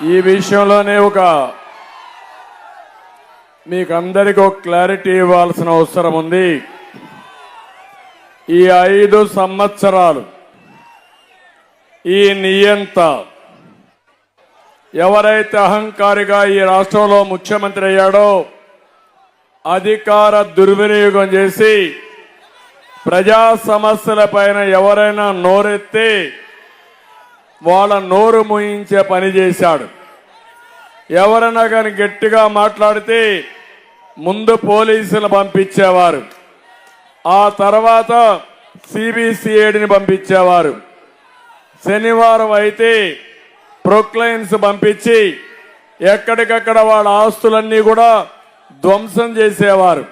ఈ విషయంలోనే ఒక మీకు అందరికీ ఒక క్లారిటీ ఇవ్వాల్సిన అవసరం ఉంది. ఈ ఐదు సంవత్సరాలు ఈ నియంత ఎవరైతే అహంకారిగా ఈ రాష్ట్రంలో ముఖ్యమంత్రి అయ్యాడో అధికార దుర్వినియోగం చేసి ప్రజా సమస్యల పైన ఎవరైనా నోరెత్తి వాళ్ళ నోరు ముయించే పని చేశాడు. ఎవరైనా కానీ గట్టిగా మాట్లాడితే ముందు పోలీసులు పంపించేవారు. ఆ తర్వాత సిబిసిఐడిని పంపించేవారు. శనివారం అయితే ప్రొక్లైన్స్ పంపించి ఎక్కడికక్కడ వాళ్ళ ఆస్తులన్నీ కూడా ధ్వంసం చేసేవారు.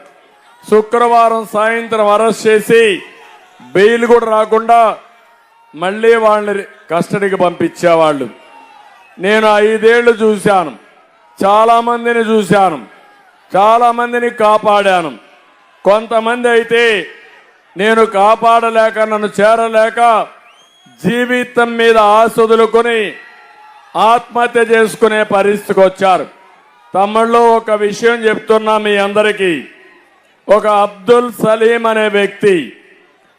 శుక్రవారం సాయంత్రం అరెస్ట్ చేసి బెయిల్ కూడా రాకుండా మళ్ళీ వాళ్ళని కస్టడీకి పంపించేవాళ్ళు. నేను ఐదేళ్ళు చూశాను. చాలామందిని చూశాను. చాలామందిని కాపాడాను. కొంతమంది అయితే నేను కాపాడలేక నన్ను చేరలేక జీవితం మీద ఆశ వదులుకొని ఆత్మహత్య చేసుకునే పరిస్థితికి వచ్చారు. తమ్ముళ్ళు ఒక విషయం చెప్తున్నా మీ అందరికీ. ఒక అబ్దుల్ సలీం అనే వ్యక్తి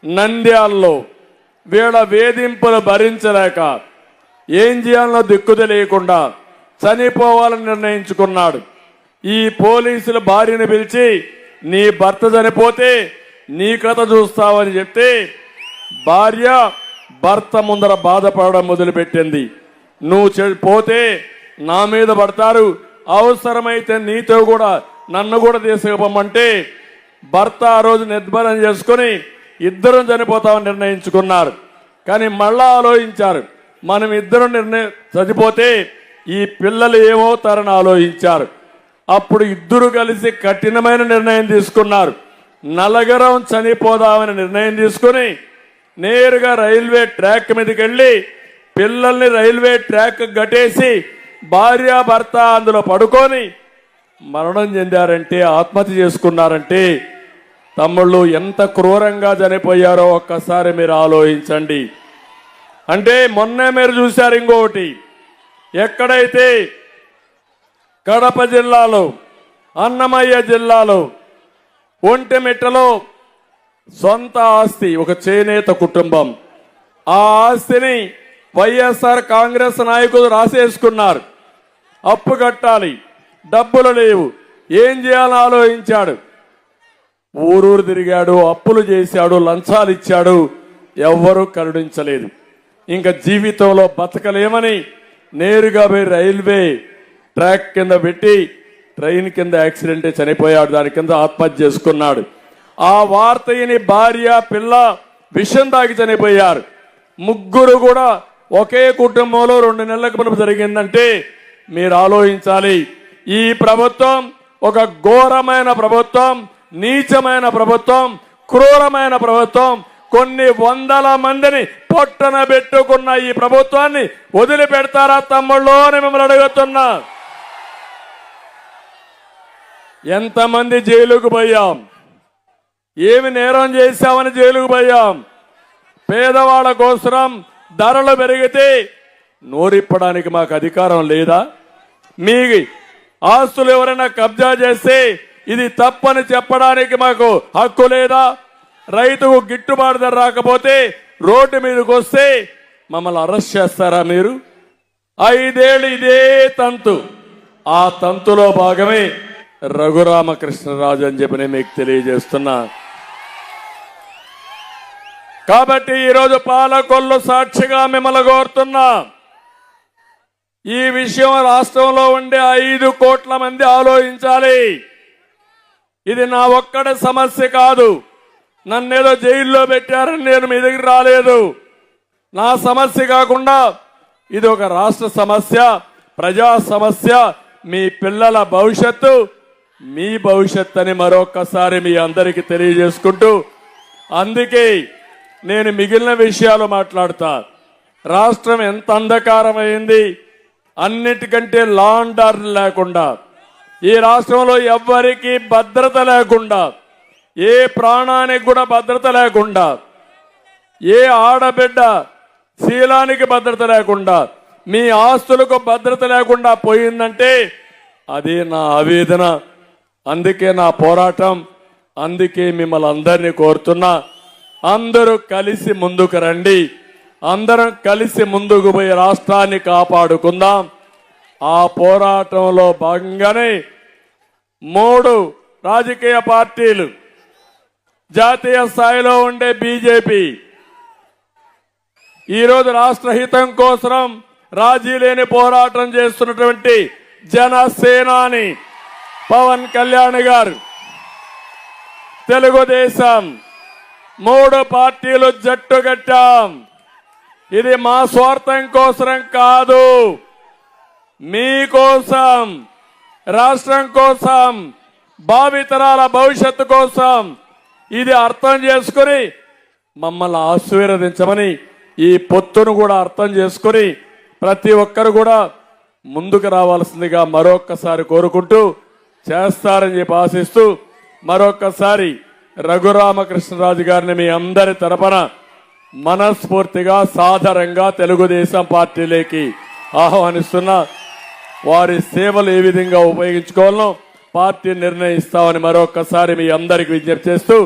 నంద్యాల్లో వీళ్ళ వేధింపులు భరించలేక ఏం చేయాలనో దిక్కు తెలియకుండా చనిపోవాలని నిర్ణయించుకున్నాడు. ఈ పోలీసులు భార్యను పిలిచి నీ భర్త చనిపోతే నీ కథ చూస్తావని చెప్తే భార్య భర్త ముందర బాధపడడం మొదలుపెట్టింది. నువ్వు చె- పోతే నా మీద పడతారు. అవసరమైతే నీతో కూడా నన్ను కూడా తీసుకుపోమంటే భర్త ఆ రోజు నిర్భరం చేసుకుని ఇద్దరం చనిపోతామని నిర్ణయించుకున్నారు. కానీ మళ్ళా ఆలోచించారు. మనం ఇద్దరం నిర్ణయం చనిపోతే ఈ పిల్లలు ఏమవుతారని ఆలోచించారు. అప్పుడు ఇద్దరు కలిసి కఠినమైన నిర్ణయం తీసుకున్నారు. నలగరం చనిపోదామని నిర్ణయం తీసుకుని నేరుగా రైల్వే ట్రాక్ మీదకి వెళ్ళి పిల్లల్ని రైల్వే ట్రాక్ గట్టేసి భార్య భర్త అందులో పడుకొని మరణం చెందారంటే ఆత్మహత్య చేసుకున్నారంటే తమ్ముళ్ళు ఎంత క్రూరంగా చనిపోయారో ఒక్కసారి మీరు ఆలోచించండి. అంటే మొన్నే మీరు చూశారు ఇంకొకటి. ఎక్కడైతే కడప జిల్లాలో అన్నమయ్య జిల్లాలో ఒంటిమిట్టలో సొంత ఆస్తి ఒక చేనేత కుటుంబం. ఆ ఆస్తిని వైఎస్ఆర్ కాంగ్రెస్ నాయకులు రాసేసుకున్నారు. అప్పు కట్టాలి. డబ్బులు లేవు. ఏం చేయాలని ఆలోచించాడు. ఊరూరు తిరిగాడు అప్పులు చేశాడు లంచాలు ఇచ్చాడు ఎవ్వరూ కరుణించలేదు. ఇంకా జీవితంలో బతకలేమని నేరుగా పోయి రైల్వే ట్రాక్ కింద పెట్టి ట్రైన్ కింద యాక్సిడెంటే చనిపోయాడు దాని కింద ఆత్మహత్య చేసుకున్నాడు. ఆ వార్త విని భార్య పిల్ల విషం తాగి చనిపోయారు. ముగ్గురు కూడా ఒకే కుటుంబంలో రెండు నెలలకు మునుపు జరిగిందంటే మీరు ఆలోచించాలి. ఈ ప్రభుత్వం ఒక ఘోరమైన ప్రభుత్వం. నీచమైన ప్రభుత్వం క్రూరమైన ప్రభుత్వం కొన్ని వందల మందిని పొట్టన పెట్టుకున్న ఈ ప్రభుత్వాన్ని వదిలిపెడతారా తమ్ముళ్ళు అని మిమ్మల్ని అడుగుతున్నా. ఎంతమంది జైలుకు పోయాం? ఏమి నేరం చేశామని జైలుకు పోయాం? పేదవాళ్ళ కోసం ధరలు పెరిగితే నోరిప్పడానికి మాకు అధికారం లేదా? మీ ఆస్తులు ఎవరైనా కబ్జా చేస్తే ఇది తప్పని చెప్పడానికి మాకు హక్కు లేదా? రైతుకు గిట్టుబాటు ధర రాకపోతే రోడ్డు మీదకి వస్తే మమ్మల్ని అరెస్ట్ చేస్తారా మీరు? ఐదేళ్ళు ఇదే తంతు. ఆ తంతులో భాగమే రఘురామకృష్ణరాజు అని చెప్పి నేను మీకు తెలియజేస్తున్నా. కాబట్టి ఈరోజు పాలకొల్లు సాక్షిగా మిమ్మల్ని కోరుతున్నా. ఈ విషయం రాష్ట్రంలో ఉండే ఐదు కోట్ల మంది ఆలోచించాలి. ఇది నా ఒక్కడ సమస్య కాదు. నన్నేదో జైల్లో పెట్టారని నేను మీ దగ్గర రాలేదు. నా సమస్య కాకుండా ఇది ఒక రాష్ట్ర సమస్య ప్రజా సమస్య మీ పిల్లల భవిష్యత్తు మీ భవిష్యత్ అని మరొక్కసారి మీ అందరికీ తెలియజేసుకుంటూ అందుకే నేను మిగిలిన విషయాలు మాట్లాడతా. రాష్ట్రం ఎంత అంధకారమైంది అన్నిటికంటే లాండర్ ఆర్డర్ లేకుండా. ఈ రాష్ట్రంలో ఎవ్వరికీ భద్రత లేకుండా ఏ ప్రాణానికి కూడా భద్రత లేకుండా ఏ ఆడబిడ్డ శీలానికి భద్రత లేకుండా మీ ఆస్తులకు భద్రత లేకుండా పోయిందంటే అది నా ఆవేదన. అందుకే నా పోరాటం అందుకే మిమ్మల్ని అందరినీ కోరుతున్నా. అందరూ కలిసి ముందుకు రండి. అందరం కలిసి ముందుకు పోయి రాష్ట్రాన్ని కాపాడుకుందాం. ఆ పోరాటంలో భాగంగానే మూడు రాజకీయ పార్టీలు జాతీయ స్థాయిలో ఉండే బీజేపీ. ఈరోజు రాష్ట్ర హితం కోసం రాజీ లేని పోరాటం చేస్తున్నటువంటి జనసేనాని పవన్ కళ్యాణ్ గారు. తెలుగుదేశం మూడు పార్టీలు జట్టు కట్టాం ఇది మా స్వార్థం కోసం కాదు. మీకోసం రాష్ట్రం కోసం భావితరాల భవిష్యత్తు కోసం ఇది అర్థం చేసుకుని మమ్మల్ని ఆశీర్వదించమని ఈ పొత్తును కూడా అర్థం చేసుకుని ప్రతి ఒక్కరు కూడా ముందుకు రావాల్సిందిగా మరొక్కసారి కోరుకుంటూ చేస్తారని చెప్పి ఆశిస్తూ మరొక్కసారి రఘురామకృష్ణరాజు గారిని మీ అందరి తరపున మనస్ఫూర్తిగా సాధారణంగా తెలుగుదేశం పార్టీలోకి ఆహ్వానిస్తున్నా వారి సేవలు ఏ విధంగా ఉపయోగించుకోవాలో పార్టీ నిర్ణయిస్తామని మరొకసారి మీ అందరికి విజ్ఞప్తి చేస్తూ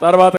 తర్వాత